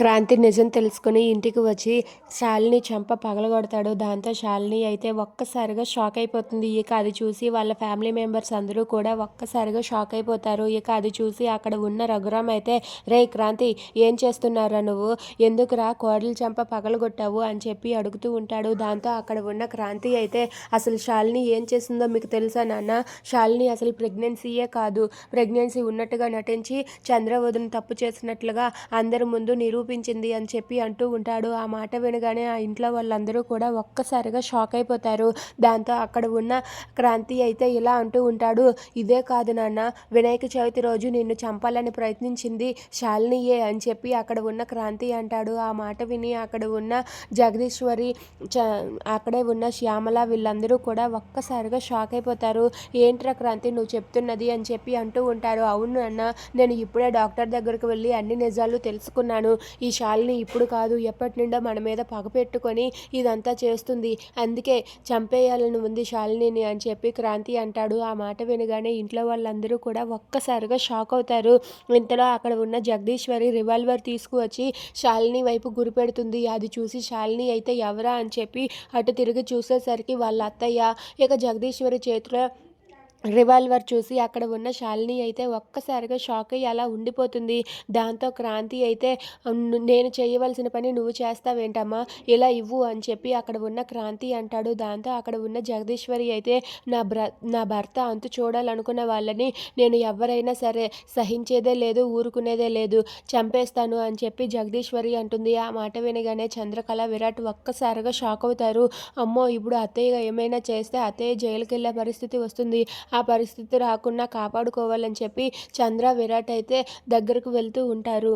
క్రాంతి నిజం తెలుసుకుని ఇంటికి వచ్చి శాలిని చెంప పగలగొడతాడు. దాంతో శాలిని అయితే ఒక్కసారిగా షాక్ అయిపోతుంది. ఇక అది చూసి వాళ్ళ ఫ్యామిలీ మెంబర్స్ అందరూ కూడా ఒక్కసారిగా షాక్ అయిపోతారు. ఇక అది చూసి అక్కడ ఉన్న రఘురామ్ అయితే రే క్రాంతి ఏం చేస్తున్నారా నువ్వు? ఎందుకురా కోడలు చెంప పగలగొట్టావు? అని చెప్పి అడుగుతూ ఉంటాడు. దాంతో అక్కడ ఉన్న క్రాంతి అయితే అసలు శాలిని ఏం చేసిందో మీకు తెలుసా నాన్న? శాలిని అసలు ప్రెగ్నెన్సీయే కాదు. ప్రెగ్నెన్సీ ఉన్నట్టుగా నటించి చంద్రబోధుని తప్పు చేసినట్లుగా అందరి ముందు చూపించింది అని చెప్పి అంటూ ఉంటాడు. ఆ మాట వినగానే ఆ ఇంట్లో వాళ్ళందరూ కూడా ఒక్కసారిగా షాక్ అయిపోతారు. దాంతో అక్కడ ఉన్న క్రాంతి అయితే ఇలా అంటూ ఉంటాడు. ఇదే కాదు నాన్న వినాయక చవితి రోజు నిన్ను చంపాలని ప్రయత్నించింది శాలినియే అని చెప్పి అక్కడ ఉన్న క్రాంతి అంటాడు. ఆ మాట విని అక్కడ ఉన్న జగదీశ్వరి చ అక్కడే ఉన్న శ్యామల వీళ్ళందరూ కూడా ఒక్కసారిగా షాక్ అయిపోతారు. ఏంట్రా క్రాంతి నువ్వు చెప్తున్నది అని చెప్పి అంటూ ఉంటారు. అవును అన్న నేను ఇప్పుడే డాక్టర్ దగ్గరికి వెళ్ళి అన్ని నిజాలు తెలుసుకున్నాను. ఈ శాలిని ఇప్పుడు కాదు ఎప్పటి నుండో మన మీద పగ పెట్టుకొని ఇదంతా చేస్తుంది. అందుకే చంపేయాలని ఉంది శాలినిని అని చెప్పి క్రాంతి అంటాడు. ఆ మాట వినగానే ఇంట్లో వాళ్ళందరూ కూడా ఒక్కసారిగా షాక్ అవుతారు. ఇంతలో అక్కడ ఉన్న జగదీశ్వరి రివాల్వర్ తీసుకువచ్చి శాలిని వైపు గురిపెడుతుంది అది చూసి శాలిని అయితే ఎవరా అని చెప్పి అటు తిరిగి చూసేసరికి వాళ్ళ అత్తయ్య ఇక జగదీశ్వరి చేతిలో రివాల్వర్ చూసి అక్కడ ఉన్న శాలిని అయితే ఒక్కసారిగా షాక్ అయ్యి అలా ఉండిపోతుంది. దాంతో క్రాంతి అయితే నేను చేయవలసిన పని నువ్వు చేస్తావేంటమ్మా? ఇలా ఇవ్వు అని చెప్పి అక్కడ ఉన్న క్రాంతి అంటాడు. దాంతో అక్కడ ఉన్న జగదీశ్వరి అయితే నా బ్ర నా భర్త అంతు చూడాలనుకున్న వాళ్ళని నేను ఎవరైనా సరే సహించేదే లేదు ఊరుకునేదే లేదు చంపేస్తాను అని చెప్పి జగదీశ్వరి అంటుంది. ఆ మాట వినగానే చంద్రకళ విరాట్ ఒక్కసారిగా షాక్ అవుతారు. అమ్మో ఇప్పుడు అత్తయ్య ఏమైనా చేస్తే అత్తయ్య జైలుకి వెళ్ళే పరిస్థితి వస్తుంది. ఆ పరిస్థితి రాకుండా కాపాడుకోవాలని చెప్పి చంద్ర విరాట్ అయితే దగ్గరకు వెళ్తూ ఉంటారు.